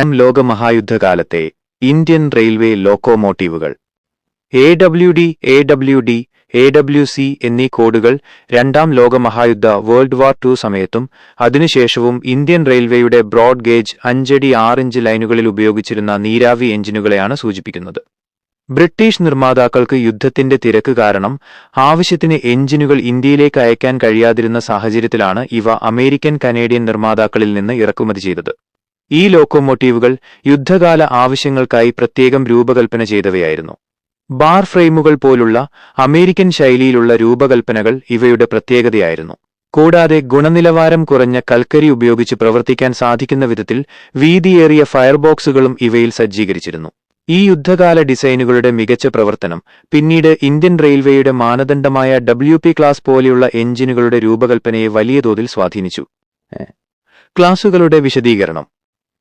രണ്ടാം ലോകമഹായുദ്ധകാലത്തെ Indian railway ലോക്കോമോട്ടീവുകൾ. A W D A W D A W C എന്നീ കോഡുകൾ രണ്ടാം ലോകമഹായുദ്ധ വേൾഡ് വാർ ടു സമയത്തും അതിനുശേഷവും ഇന്ത്യൻ റെയിൽവേയുടെ ബ്രോഡ് ഗേജ് അഞ്ചടി ആറിഞ്ച് ലൈനുകളിൽ ഉപയോഗിച്ചിരുന്ന നീരാവി എഞ്ചിനുകളെയാണ് സൂചിപ്പിക്കുന്നത്. ബ്രിട്ടീഷ് നിർമ്മാതാക്കൾക്ക് യുദ്ധത്തിന്റെ തിരക്ക് കാരണം ആവശ്യത്തിന് എഞ്ചിനുകൾ ഇന്ത്യയിലേക്ക് അയക്കാൻ കഴിയാതിരുന്ന സാഹചര്യത്തിലാണ് ഇവ അമേരിക്കൻ കനേഡിയൻ നിർമ്മാതാക്കളിൽ നിന്ന് ഇറക്കുമതി ചെയ്തത്. ഈ ലോക്കോമോട്ടീവുകൾ യുദ്ധകാല ആവശ്യങ്ങൾക്കായി പ്രത്യേകം രൂപകൽപ്പന ചെയ്തവയായിരുന്നു. ബാർ ഫ്രെയിമുകൾ പോലുള്ള അമേരിക്കൻ ശൈലിയിലുള്ള രൂപകൽപ്പനകൾ ഇവയുടെ പ്രത്യേകതയായിരുന്നു. കൂടാതെ ഗുണനിലവാരം കുറഞ്ഞ കൽക്കരി ഉപയോഗിച്ച് പ്രവർത്തിക്കാൻ സാധിക്കുന്ന വിധത്തിൽ വീതിയേറിയ ഫയർബോക്സുകളും ഇവയിൽ സജ്ജീകരിച്ചിരുന്നു. ഈ യുദ്ധകാല ഡിസൈനുകളുടെ മികച്ച പ്രവർത്തനം പിന്നീട് ഇന്ത്യൻ റെയിൽവേയുടെ മാനദണ്ഡമായ ഡബ്ല്യു ക്ലാസ് പോലെയുള്ള എഞ്ചിനുകളുടെ രൂപകൽപ്പനയെ വലിയ തോതിൽ സ്വാധീനിച്ചു. ക്ലാസുകളുടെ വിശദീകരണം.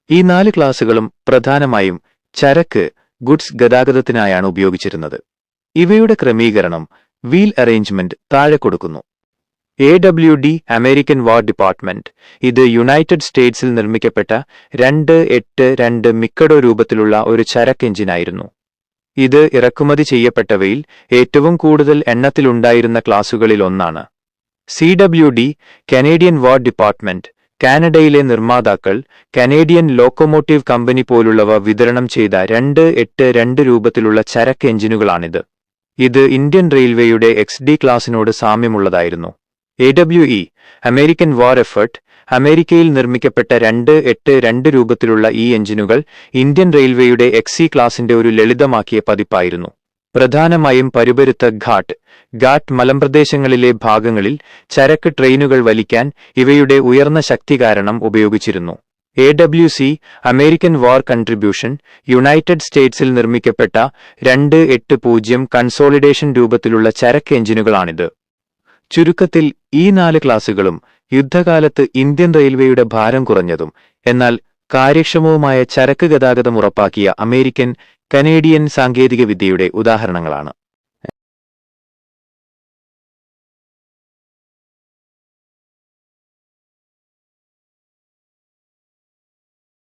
ഈ നാല് ക്ലാസുകളും പ്രധാനമായും ചരക്ക് ഗുഡ്സ് ഗതാഗതത്തിനായാണ് ഉപയോഗിച്ചിരുന്നത്. ഇവയുടെ ക്രമീകരണം വീൽ അറേഞ്ച്മെന്റ് താഴെ കൊടുക്കുന്നു. A W D American war department ഇത് യുണൈറ്റഡ് സ്റ്റേറ്റ്സിൽ നിർമ്മിക്കപ്പെട്ട രണ്ട് എട്ട് രണ്ട് മിക്കഡോ രൂപത്തിലുള്ള ഒരു ചരക്ക് എഞ്ചിനായിരുന്നു. ഇത് ഇറക്കുമതി ചെയ്യപ്പെട്ടവയിൽ ഏറ്റവും കൂടുതൽ എണ്ണത്തിലുണ്ടായിരുന്ന ക്ലാസുകളിൽ ഒന്നാണ്. C W D Canadian war department കാനഡയിലെ നിർമ്മാതാക്കൾ കനേഡിയൻ ലോക്കോമോട്ടീവ് കമ്പനി പോലുള്ളവ വിതരണം ചെയ്ത രണ്ട് എട്ട് രണ്ട് രൂപത്തിലുള്ള ചരക്ക് എഞ്ചിനുകളാണിത്. ഇത് ഇന്ത്യൻ റെയിൽവേയുടെ എക്സ് ഡി ക്ലാസിനോട് സാമ്യമുള്ളതായിരുന്നു. A W E American war effort അമേരിക്കയിൽ നിർമ്മിക്കപ്പെട്ട രണ്ട് എട്ട് രണ്ട് രൂപത്തിലുള്ള ഈ എഞ്ചിനുകൾ ഇന്ത്യൻ റെയിൽവേയുടെ എക്സി ക്ലാസിന്റെ ഒരു ലളിതമാക്കിയ പതിപ്പായിരുന്നു. പ്രധാനമായും പരുപരുത്ത ഘാട്ട് ഘാട്ട് മലമ്പ്രദേശങ്ങളിലെ ഭാഗങ്ങളിൽ ചരക്ക് ട്രെയിനുകൾ വലിക്കാൻ ഇവയുടെ ഉയർന്ന ശക്തി കാരണം ഉപയോഗിച്ചിരുന്നു. A W C American war contribution united സ്റ്റേറ്റ്സിൽ നിർമ്മിക്കപ്പെട്ട രണ്ട് എട്ട് പൂജ്യം കൺസോളിഡേഷൻ രൂപത്തിലുള്ള ചരക്ക് എഞ്ചിനുകളാണിത്. ചുരുക്കത്തിൽ ഈ നാല് ക്ലാസുകളും യുദ്ധകാലത്ത് ഇന്ത്യൻ റെയിൽവേയുടെ ഭാരം കുറഞ്ഞതും എന്നാൽ കാര്യക്ഷമവുമായ ചരക്ക് ഗതാഗതം ഉറപ്പാക്കിയ അമേരിക്കൻ കനേഡിയൻ സാങ്കേതികവിദ്യയുടെ ഉദാഹരണങ്ങളാണ്.